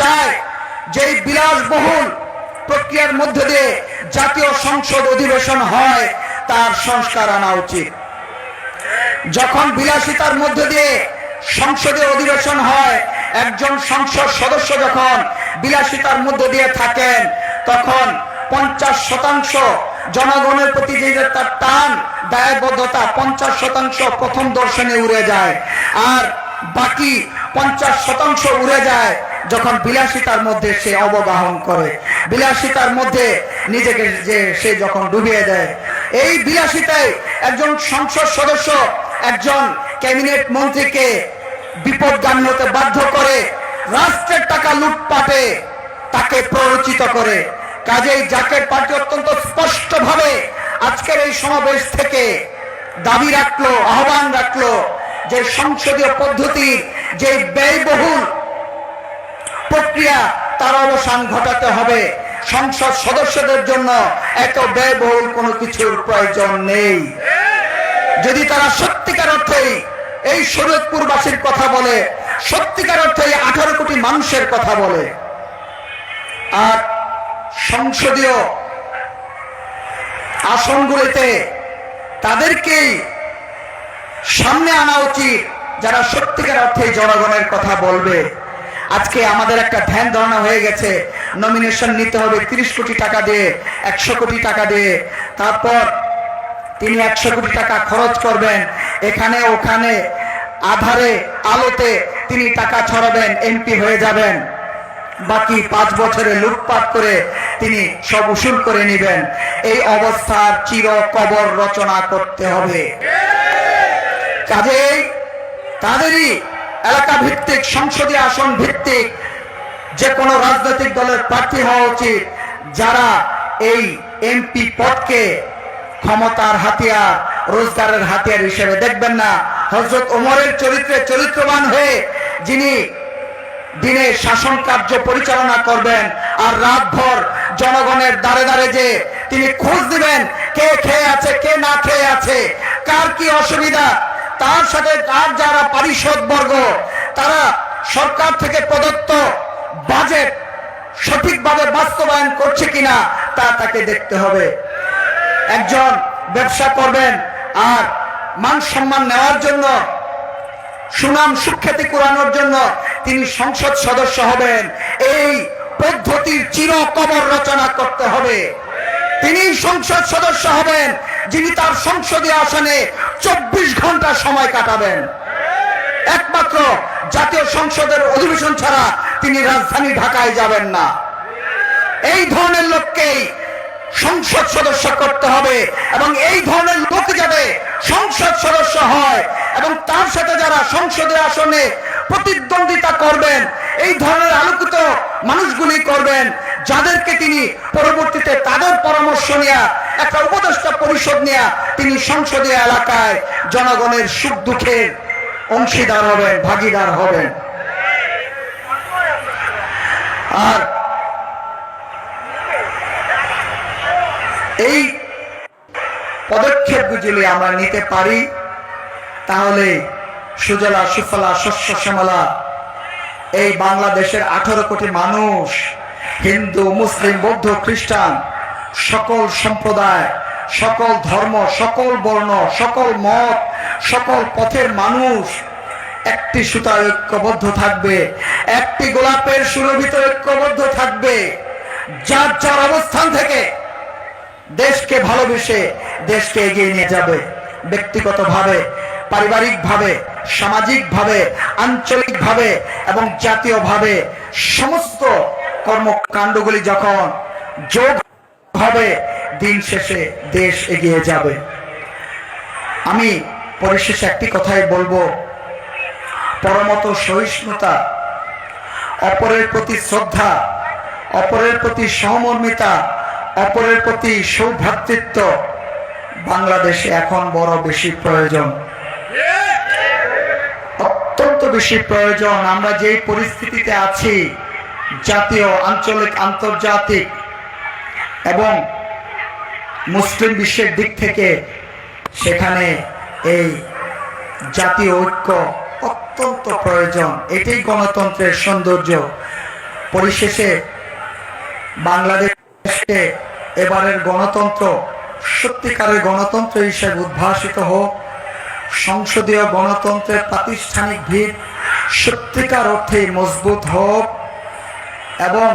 চায় যে বিলাসবহুল প্রক্রিয়ার মধ্যে দিয়ে জাতীয় সংসদ অধিবেশন হয়, তার সংস্কার আনা উচিত। যখন বিলাসিতার মধ্যে দিয়ে সংসদে অধিবেশন হয়, একজন সংসদ সদস্য যখন বিলাসিতার মধ্যে দিয়ে থাকেন, তখন পঞ্চাশ শতাংশ জনগণের প্রতি যে তার টান, দায়বদ্ধতা, পঞ্চাশ শতাংশ প্রথম দর্শনে উড়ে যায়, আর বাকি পঞ্চাশ শতাংশ উড়ে যায় যখন বিলাসিতার মধ্যে সে অবগাহন করে, বিলাসিতার মধ্যে নিজেকে যে সে যখন ডুবিয়ে দেয়, এই বিলাসিতায় একজন সংসদ সদস্য, একজন ক্যাবিনেট মন্ত্রীকে বিপদগামী হতে বাধ্য করে রাষ্ট্রের টাকা লুটপাটে তাকে প্ররোচিত করে। কাজেই জাকের পার্টি অত্যন্ত স্পষ্টভাবে আজকের এই সমাবেশ থেকে দাবি রাখল, আহ্বান রাখল যে সংসদীয় পদ্ধতির যে ব্যয়বহুল প্রক্রিয়া তার অবসান ঘটাতে হবে। সংসদ সদস্যদের জন্য এত ব্যয়বহুল কোনো কিছুর প্রয়োজন নেই। যদি তারা সত্যিকার অর্থেই এই শরীয়তপুরবাসীর কথা বলে, সত্যিকার অর্থে আঠারো কোটি মানুষের কথা বলে, আর সংসদীয় আসনগুলিতে তাদেরকেই সামনে আনা উচিত যারা সত্যিকার অর্থে জনগণের কথা বলবে। আজকে আমাদের একটা ধ্যান ধারণা হয়ে গেছে। নমিনেশন নিতে হবে তিরিশ কোটি টাকা দিয়ে, একশো কোটি টাকা দিয়ে। তারপর তিনি একশো কোটি টাকা খরচ করবেন। এখানে, ওখানে, আধারে, আলোতে তিনি টাকা ছড়াবেন, এমপি হয়ে যাবেন। বাকি পাঁচ বছরে লুটপাট করে তিনি সব উসুল করে নেবেন। এই অবস্থার চির কবর রচনা করতে হবে। কাজেই তাদেরই এলাকা ভিত্তিক, সংসদীয় আসন ভিত্তিক যে কোনো রাজনৈতিক দলের প্রার্থী হওয়া উচিত, যারা এই এমপি পদকে ক্ষমতার হাতিয়ার, রোজগারের হাতিয়ার হিসেবে দেখবেন না। হজরত ওমরের চরিত্রে চরিত্রবান হয়ে যিনি দিনে শাসন কার্য পরিচালনা করবেন আর রাতভর জনগণের দাঁড়ে দাঁড়ে যে তিনি খোঁজ দিবেন, কে খেয়ে আছে, কে না খেয়ে আছে, কার কি অসুবিধা, তার সাথে পারিষদ বর্গ তারা সরকার থেকে প্রদত্ত বাজেট সঠিকভাবে বাস্তবায়ন করছে কিনা তা তাকে দেখতে হবে। একজন ব্যবসা করবেন আর মান সম্মান নেওয়ার জন্য, সুনাম সুখ্যাতি কুরানোর জন্য তিনি সংসদ সদস্য হবেন। এই পদ্ধতির চির কবর রচনা করতে হবে। তিনি সংসদ সদস্য হবেন, যিনি তার সংসদীয় আসনে চব্বিশ ঘণ্টা সময় কাটাবেন। একমাত্র জাতীয় সংসদের অধিবেশন ছাড়া তিনি রাজধানী ঢাকায় যাবেন না। এই ধরনের লোককেই সংসদ সদস্য করতে হবে এবং এই ধরনের লোক যাতে সংসদ সদস্য হয় এবং তার সাথে যারা সংসদীয় আসনে প্রতিদ্বন্দ্বিতা করবেন, এই ধরনের আলোকিত মানুষগুলি করবেন, যাদেরকে তিনি পরবর্তীতে তাদের পরামর্শ নেয়া, একটা উপদেষ্টা পরিষদ নেয়া তিনি সংসদীয় এলাকায় জনগণের সুখ দুঃখের অংশীদার হবেন, ভাগিদার হবেন। আর এই পদক্ষেপ যদি আমরা নিতে পারি, তাহলে সুজলা, সুফলা, শস্য, শ্যামলা, এই বাংলাদেশের আঠারো কোটি মানুষ, হিন্দু, মুসলিম, বৌদ্ধ, খ্রিস্টান, সকল সম্প্রদায় সকল ধর্ম, সকল বর্ণ, সকল মত, সকল পথের মানুষ, একটি সুতায় ঐক্যবদ্ধ থাকবে, একটি গোলাপের সুরভিত ঐক্যবদ্ধ থাকবে। যার যার অবস্থান থেকে দেশকে ভালোবেসে দেশকে এগিয়ে নিয়ে যাবে। ব্যক্তিগতভাবে, পারিবারিকভাবে, সামাজিকভাবে, আঞ্চলিকভাবে এবং জাতীয়ভাবে সমস্ত কর্মকাণ্ডগুলি যখন যোগ হবে দিন শেষে দেশ এগিয়ে যাবে। আমি পরিশেষে একটি কথাই বলব। পরমত সহিষ্ণুতা, অপরের প্রতি শ্রদ্ধা, অপরের প্রতি সহমর্মিতা, অপরের প্রতি সৌভ্রাতৃত্ব বাংলাদেশে এখন বড় বেশি প্রয়োজন। অত্যন্ত বেশি প্রয়োজন। আমরা যেই পরিস্থিতিতে আছি, জাতীয়, আঞ্চলিক, আন্তর্জাতিক এবং মুসলিম বিশ্বের দিক থেকে সেখানে এই জাতীয় ঐক্য অত্যন্ত প্রয়োজন। এটাই গণতন্ত্রের সৌন্দর্য। পরিশেষে বাংলাদেশে এবারের গণতন্ত্র, সত্যিকারের গণতন্ত্র হিসেবে উদ্ভাসিত হোক। সংসদীয় গণতন্ত্রের প্রাতিষ্ঠানিক ভিত সত্যিকার অর্থে মজবুত হোক এবং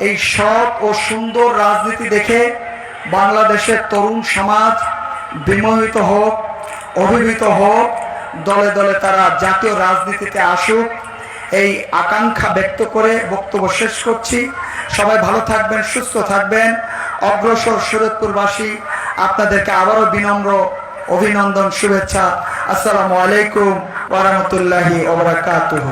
এই সৎ ও সুন্দর রাজনীতি দেখে বাংলাদেশের তরুণ সমাজ বিমোহিত হোক, অভিভূত হোক, দলে দলে তারা জাতীয় রাজনীতিতে আসুক, এই আকাঙ্ক্ষা ব্যক্ত করে বক্তব্য শেষ করছি। সবাই ভালো থাকবেন, সুস্থ থাকবেন। অগ্রসর শরৎপুরবাসী আপনাদেরকে আবারও বিনম্র অভিনন্দন, শুভেচ্ছা। আসসালামু আলাইকুম ওরহমতুল্লাহি ওবরাকাতুহ